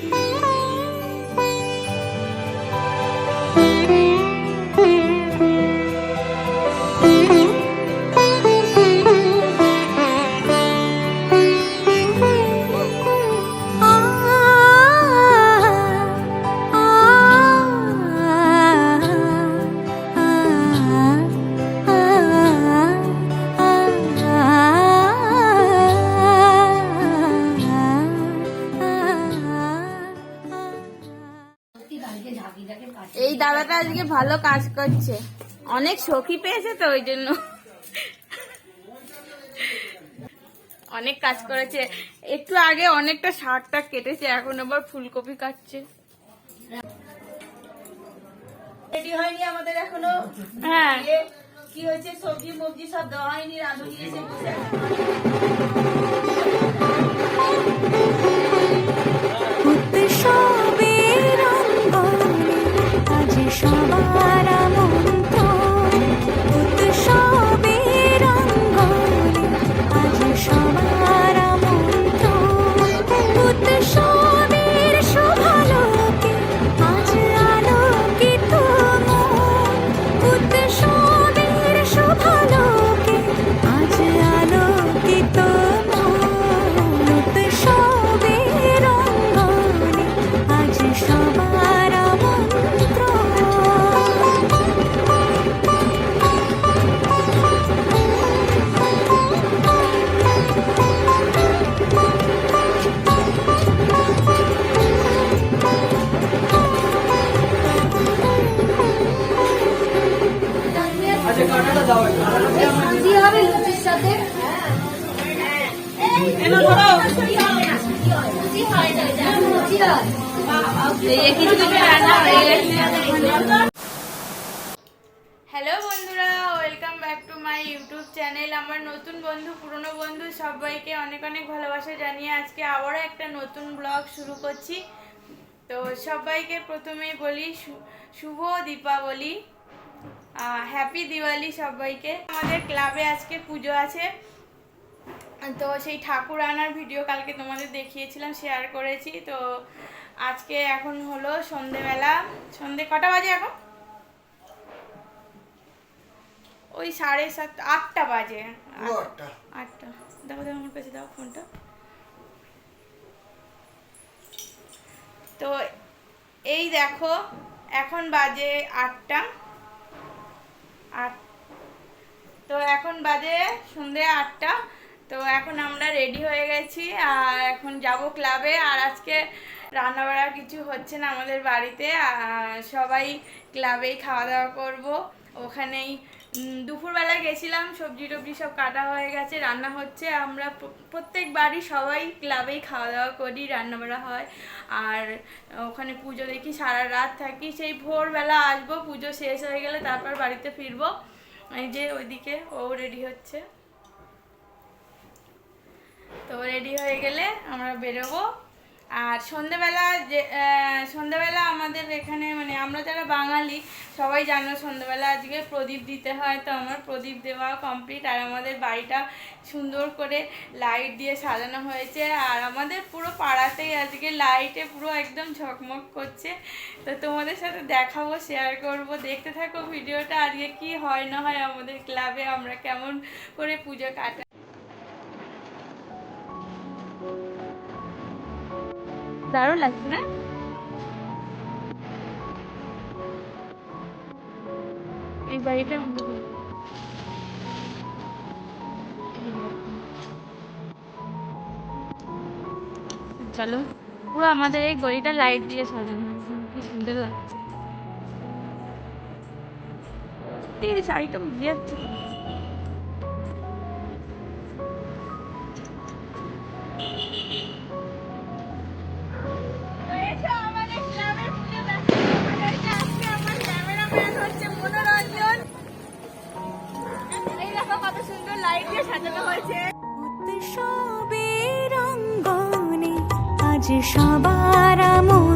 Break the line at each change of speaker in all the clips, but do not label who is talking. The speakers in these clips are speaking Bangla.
Thank you. এই দাদাটা আজকে ভালো কাজ করছে। অনেক সখী পেয়েছে তো ওই জন্য। অনেক কাজ করেছে। একটু আগে অনেকটা শাকটা কেটেছে এখন আবার ফুলকপি কাটছে।
রেডি হয়নি আমাদের এখনও?
হ্যাঁ।
কি হয়েছে? সবজি মবজি সব দেওয়া হয়নি রাঁধুনি এসে বসে
আজ
বন্ধু, পুরনো বন্ধু, সবাইকে অনেক অনেক ভালোবাসা জানিয়ে আজকে আবারও একটা নতুন ব্লগ শুরু করছি। তো সবাইকে প্রথমেই বলি শুভ দীপাবলি হ্যাপি দিওয়ালি সবাইকে। আমাদের ক্লাবে আজকে পুজো আছে। তো সেই ঠাকুর আনার ভিডিও কালকে তোমাদের দেখিয়েছিলাম শেয়ার করেছি। তো আজকে এখন হলো সন্ধেবেলা। সন্ধে কটা বাজে এখন? ওই সাড়ে সাত আটটা বাজে। আটটা। আটটা। দেখো দেখো আমার কাছে দাও ফোনটা। তো এই দেখো এখন বাজে আটটা। আট তো এখন বাজে সন্ধে আটটা। তো এখন আমরা রেডি হয়ে গেছি আর এখন যাব ক্লাবে। আর আজকে রান্নাবাড়া কিছু হচ্ছে না আমাদের বাড়িতে। সবাই ক্লাবেই খাওয়া দাওয়া করব। ওখানেই দুপুরবেলা গেছিলাম, সবজি টবজি সব কাটা হয়ে গেছে, রান্না হচ্ছে, আমরা প্র- প্রত্যেক বাড়ি সবাই ক্লাবেই খাওয়া দাওয়া করি রান্না রান্নাবাড়া হয়। আর ওখানে পুজো দেখি, সারা রাত থাকি, সেই ভোরবেলা আসব, পুজো শেষ হয়ে গেলে তারপর বাড়িতে ফিরবো। এই যে ওইদিকে, ও রেডি হচ্ছে। তো রেডি হয়ে গেলে আমরা বেরোবো। আর সন্ধেবেলা যে আহ, সন্ধেবেলা আমাদের এখানে মানে আমরা যারা বাঙালি সবাই জানো সন্ধেবেলা আজকে প্রদীপ দিতে হয়। তো আমার প্রদীপ দেওয়া কমপ্লিট আর আমাদের বাড়িটা সুন্দর করে লাইট দিয়ে সাজানো হয়েছে। আর আমাদের পুরো পাড়াতেই আজকে লাইটে পুরো একদম ঝকমক করছে। তো তোমাদের সাথে দেখাবো শেয়ার করব। দেখতে থাকো ভিডিওটা আজকে কি হয় না হয় আমাদের ক্লাবে আমরা কেমন করে পুজো কাটাই। দারুণ লাগছে, না? এই বাড়িটা চলো, পুরো আমাদের এই গলিটা লাইট দিয়ে সাজানো সুন্দর লাগছে। শাড়িটা উঠে লাইট দিয়ে সাজানো হয়েছে।
উৎসবে রঙ্গনে আজ সবার আমন্ত্রণ।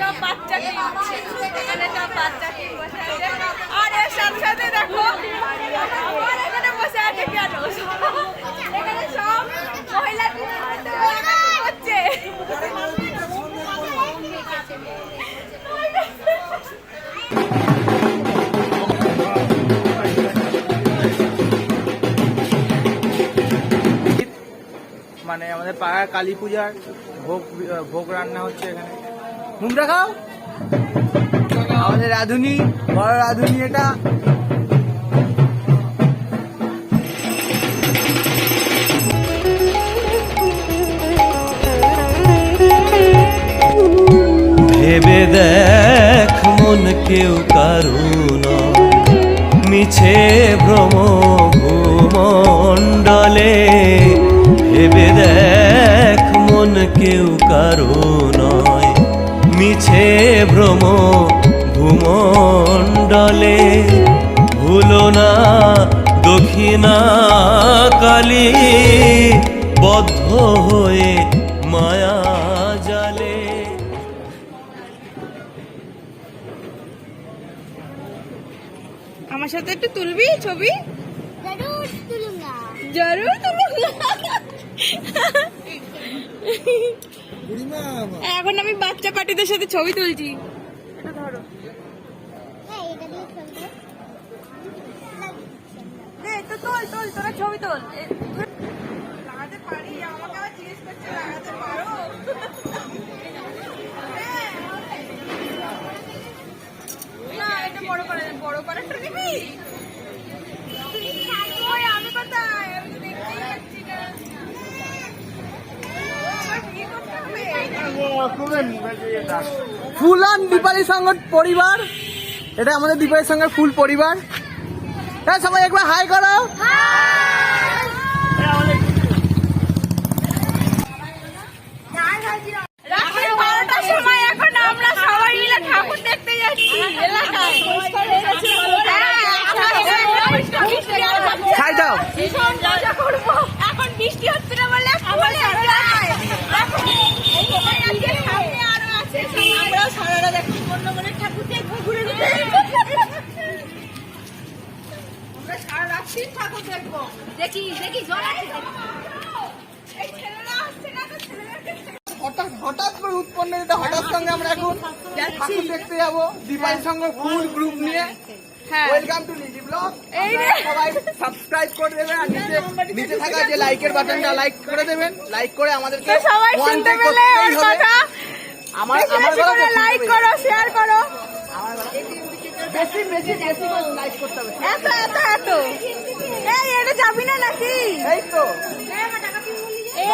সব বাচ্চা টিম এখানে সব বাচ্চা টিম বসে আছে। আর এর সাথে সাথে দেখো এখানে বসে আছে কেন এখানে সব মহিলা হচ্ছে।
মানে আমাদের পাড়ার কালী পূজার ভোগ ভোগ রান্না হচ্ছে এখানে। মুখ দেখাও আমাদের রাঁধুনি, বড় রাঁধুনি এটা।
ভেবে দেখ মন কেউ কারুন মিছে ভ্রম ভূমণ্ডলে ভেবে দেখ মন কেউ কারও নয়। মিছে ভ্রম ভূমণ্ডলে ভুলো না দক্ষিণা কালী বদ্ধ হয়ে মায়া জালে।
আমার সাথে একটু তুলবি ছবি? জরুর তুলুঙ্গা এখন আমি বাচ্চা পার্টিদের সাথে ছবি তুলছি। এটা তোল তোল তোরা ছবি তোল। লাগাতে পারি লাগাতে পারো? হ্যাঁ, না বড় করে বড় করে নিবি?
ফুলান দীপালি সংঘ পরিবার। এটা আমাদের দীপালি সংঘের ফুল পরিবার। হ্যাঁ সবাই একবার হাই করো
সময় এখন আমরা সবাই মিলে ঠাকুর দেখতে যাচ্ছি এলাকায় হ্যাঁ, আমরা এখানে বৃষ্টি বৃষ্টি আছে।
ছাই দাও
ভীষণ মজা করব। এখন বৃষ্টি হচ্ছে না বলে ফুল enjoy। এখন এই সময় আজকে সামনে আরও আছে। আমরাও সারা রাত এখন বন্যবনের ঠাকুর দেখব ঘুরে ঘুরে। আমরা সারা রাত্রি ঠাকুর দেখব। দেখি দেখি জল আছে। এই ছেলেরা আসছে না তো ছেলেদেরকে
হঠাৎ হঠাৎ করে উৎপন্ন এটা হঠাৎ সঙ্গে আমরা এখন ঠাকুর দেখতে যাব দীপালি সংঘ ফুল গ্রুপ নিয়ে।
হ্যাঁ।
ওয়েলকাম টু নিজি ব্লগ সবাই সাবস্ক্রাইব করে দেবেন আর নিচে নিচে থাকা যে লাইকের বাটনটা লাইক করে দেবেন লাইক করে আমাদেরকে
সবাই শুনতে পেলে। কথা।
আমার আমার গলা
লাইক করো শেয়ার করো
বেশি বেশি বেশি লাইক করতে হবে।
এত এত এত। এই এটা যাবি না নাকি?
এই তো।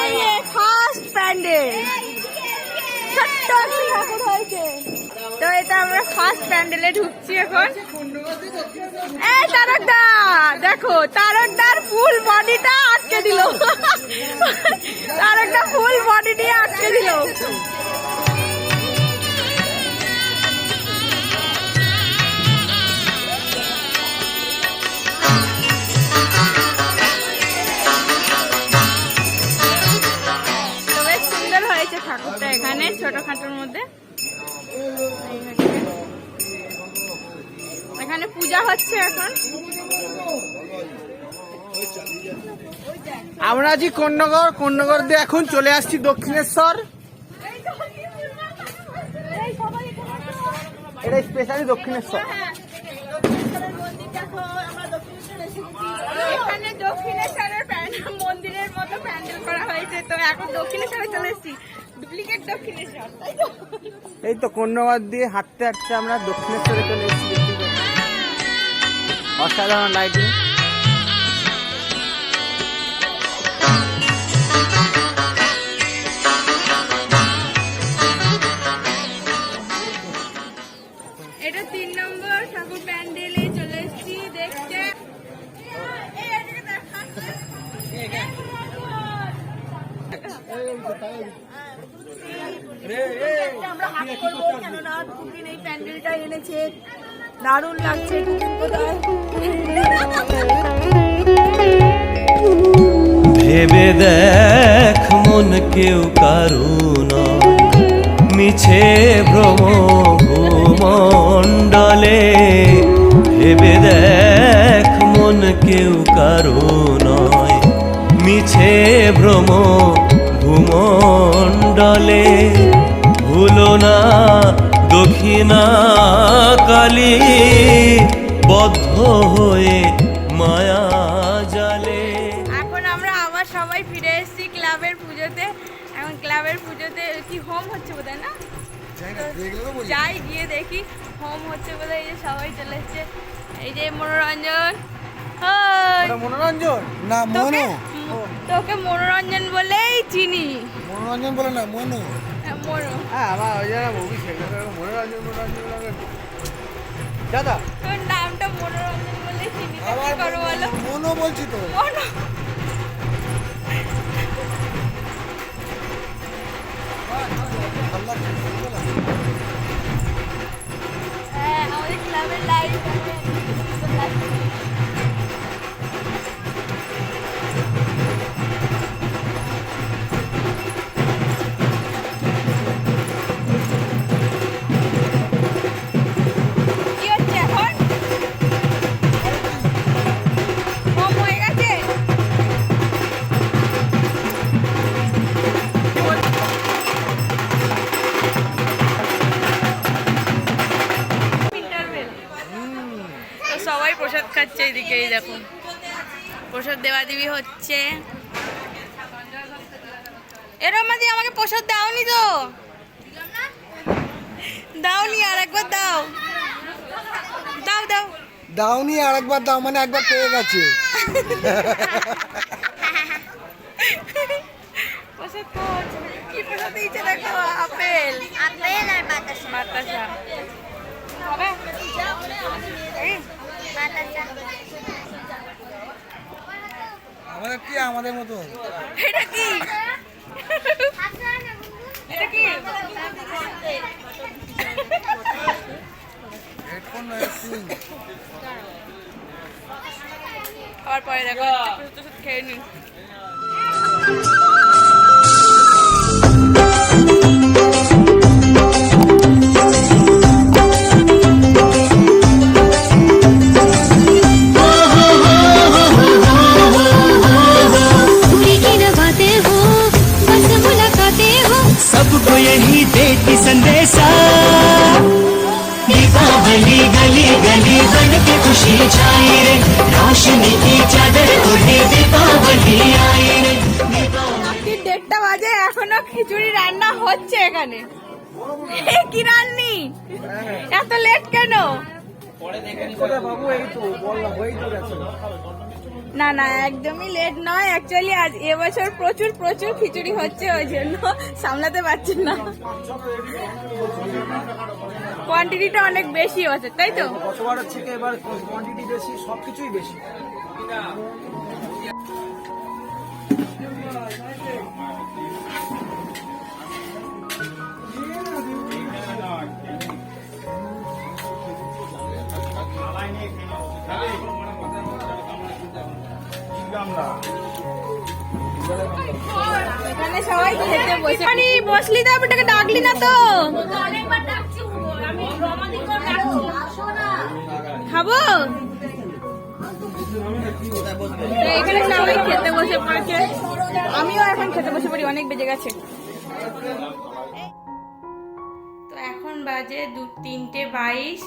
এই ফার্স্ট প্যান্ডেল ছোট্ট ঠাকুর হয়েছে। তো এটা আমরা ফার্স্ট প্যান্ডেলে ঢুকছি এখন। এই তারকদা দেখো তারকদার ফুল বডিটা আটকে দিল। তারকদা ফুল বডি দিয়ে আটকে দিল। পূজা হচ্ছে এখন।
আমরা আছি কন্যগর কন্যগর দিয়ে এখন চলে আসছি দক্ষিণেশ্বর। এটা স্পেশালি দক্ষিণেশ্বর।
এখানে দক্ষিণেশ্বরের মন্দিরের মতো প্যান্ডেল করা হয়েছে। তো এখন দক্ষিণেশ্বরে চলে এসেছি। ডুপ্লিকেট দক্ষিণেশ্বর।
এই তো কন্যগর দিয়ে হাঁটতে হাঁটতে আমরা দক্ষিণেশ্বরে চলে এসেছি। অসাধারণ লাইটিং
এটা তিন নম্বর ঠাকুর প্যান্ডেলে চলে এসেছি দেখতে।
আমরা হাত করব কেননা দুদিন এই প্যান্ডেলটা এনেছে দারুণ লাগছে।
ভেবে দেখ মন কেউ কারু নয় মিছে ভ্রম ভূমণ্ডলে ভেবে দেখ মন কেউ কারু নয় মিছে ভ্রম ভূমণ্ডলে ভুলো না দক্ষিণা কালী বদ্ধ হয়ে মায়া জালে।
এখন আমরা আবার সবাই ফিরে এসেছি ক্লাবের পুজোতে। এখন ক্লাবের পুজোতে কি হোম হচ্ছে বোধহয় না? যাই গিয়ে দেখি হোম হচ্ছে বোধহয় এই যে সবাই চলে এসছে। এই যে মনোরঞ্জন। হাই।
মনোরঞ্জন?
না
তোকে
মনো।
তোকে মনোরঞ্জন বলেই চিনি।
মনোরঞ্জন বলে না মনো।
হ্যাঁ,
আমার ওই জন্য মুভি সেগুলো মনোরঞ্জন মনোরঞ্জন লাগে। দাদা।
তোর নামটা মনোরঞ্জন চিনি কি বলো?
মনো বলছি তো।
মনো হ্যাঁ আমাদের ক্লাবের লাইট দেখো প্রসাদ দেওয়া দিবি হচ্ছে। এরম মাঝে আমাকে প্রসাদ দাওনি তো। দাওনি আর একবার দাও। দাও দাও।
দাওনি আর একবার দাও মানে একবার পেয়ে গেছে।
প্রসাদ কি প্রসাদ দিয়েছে দেখো আপেল।
আপেল আর বাতাসা।
বাতাসা। হবে?
বাতাসা।
আমাদের কি আমাদের মতো?
এটা কি? এটা কি?
হেডফোন না হেডফোন
আবার পরে দেখো খেয়ে নি
सबको यही देती संदेशा दीपावली गली गली बन के खुशी छाई रे रोशनी की चादर ओढ़े दीपावली आई रे दीपावली
রাত্রির দেড়টা বাজে এখনো খিচুড়ি রান্না হচ্ছে এখানে এ কি রান্নি এত লেট কেন
কোথায় বাবু এই তো বললাম ওই তো গেছে
না না, একদমই লেট নয়। অ্যাকচুয়ালি আজ এবছর প্রচুর প্রচুর খিচুড়ি হচ্ছে, ওই জন্য সামলাতে পারছি না। কোয়ান্টিটিটা অনেক বেশি আছে তাই তো?
থেকে এবার কোয়ান্টিটি বেশি, সবকিছুই বেশি।
বসলি তো, এটাকে ডাকলি না তো। খাব? এখানে সবাই খেতে বসে পড়েছে। আমিও এখন খেতে বসে পড়ি, অনেক বেজে গেছে। তো এখন বাজে দু তিনটে বাইশ,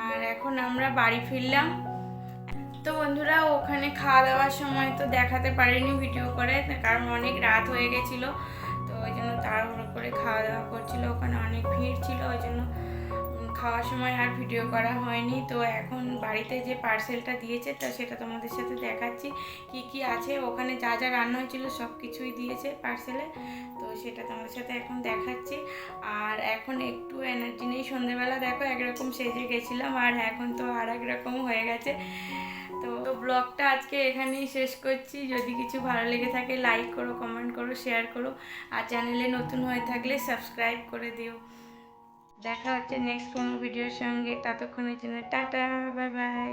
আর এখন আমরা বাড়ি ফিরলাম। তো বন্ধুরা, ওখানে খাওয়া দাওয়ার সময় তো দেখাতে পারিনি ভিডিও করে কারণ অনেক রাত হয়ে গেছিল। তো ওই জন্য তাড়াহুড়ো করে খাওয়া দাওয়া করছিল, ওখানে অনেক ভিড় ছিল, ওই জন্য খাওয়ার সময় আর ভিডিও করা হয়নি। তো এখন বাড়িতে যে পার্সেলটা দিয়েছে, তো সেটা তোমাদের সাথে দেখাচ্ছি, কি কি আছে, ওখানে যা যা রান্না হয়েছিল সব কিছুই দিয়েছে পার্সেলে তো সেটা তোমাদের সাথে এখন দেখাচ্ছি। আর এখন একটু এনার্জি নেই, সন্ধেবেলা দেখো একরকম সেজে গেছিলাম, আর এখন তো আর এক রকম হয়ে গেছে। তো তো ব্লগটা আজকে এখানেই শেষ করছি। যদি কিছু ভালো লেগে থাকে লাইক করো কমেন্ট করো শেয়ার করো। আর চ্যানেলে নতুন হয়ে থাকলে সাবস্ক্রাইব করে দিও। দেখা হচ্ছে নেক্সট কোনো ভিডিওর সঙ্গে। ততক্ষণের জন্য টাটা বাই বাই